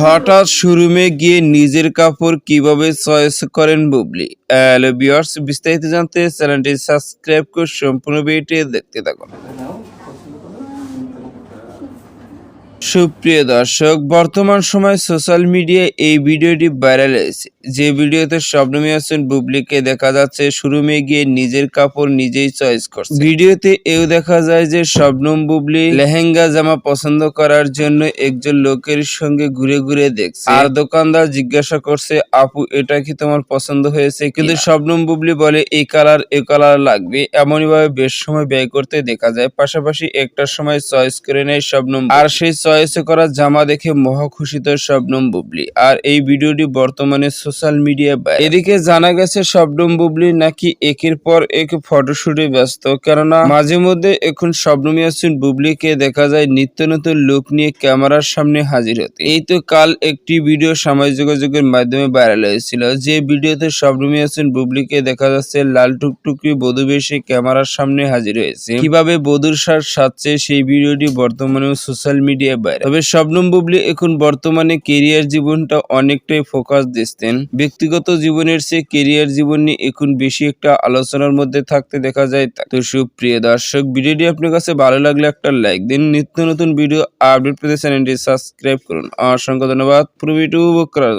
হঠাৎ শোরুমে গিয়ে নিজের কাপড় কীভাবে চয়েস করেন বুবলি? হ্যালো ভিউয়ার্স বিস্তারিত জানতে চ্যানেলটি সাবস্ক্রাইব করে সম্পূর্ণ ভিডিওটি দেখতে থাকুন। সুপ্রিয় দর্শক বর্তমান সময় সোশ্যাল মিডিয়ায় এই ভিডিওটি ভাইরাল হয়েছে। যে ভিডিওতে শবনমী হাসান বুবলিকে দেখা যাচ্ছে শোরুমে গিয়ে নিজের কাপড় নিজেই চয়েস করছে। ভিডিওতে এও দেখা যায় যে শবনম বুবলি লেহেঙ্গা জামা পছন্দ করার জন্য একজন লোকের সঙ্গে ঘুরে ঘুরে দেখছে। আর দোকানদার জিজ্ঞাসা করছে, আপু, এটা কি তোমার পছন্দ হয়েছে কিন্তু শবনম বুবলি বলে এই কালার, এ কালার লাগবে। এমনই ভাবে বেশ সময় ব্যয় করতে দেখা যায়। পাশাপাশি একটা সময় চয়েস করে নেয় শবনম আর সেই চয়েস করা জামা দেখে মহা খুশিত শবনম বুবলি। আর এই ভিডিওটি বর্তমানে সোশ্যাল মিডিয়া এদিকে জানা গেছে, শবনম বুবলি নাকি একের পর এক ফটোশুটে ব্যস্ত। কেননা, মাঝে মধ্যে এখন শবনম ইয়াসিন বুবলিকে দেখা যায় নিত্য নতুন লুক নিয়ে ক্যামেরার সামনে হাজির হতে। এই তো কাল একটি ভিডিও সামাজিক যোগাযোগের মাধ্যমে ভাইরাল হয়েছিল। যে ভিডিওতে শবনম ইয়াসিন বুবলিকে দেখা যাচ্ছে, লাল টুকটুকি বধূ বেশে ক্যামেরার সামনে হাজির হয়েছে। কীভাবে বধুর সাজ সাজছে, সেই ভিডিওটি বর্তমানে সোশ্যাল মিডিয়ায় বাইরে তবে শবনম বুবলি এখন বর্তমানে কেরিয়ার জীবনটা অনেকটাই ফোকাস দিচ্ছেন। ব্যক্তিগত জীবনের চেয়ে কেরিয়ার জীবন নিয়ে এখন বেশি একটা আলোচনার মধ্যে থাকতে দেখা যায়। তো সুপ্রিয় দর্শক, ভিডিওটি আপনার কাছে ভালো লাগলে একটা লাইক দিন নিত্য নতুন ভিডিও আপডেট পেতে চ্যানেলটি সাবস্ক্রাইব করুন অসংখ্য ধন্যবাদ পুরো ভিডিও করার।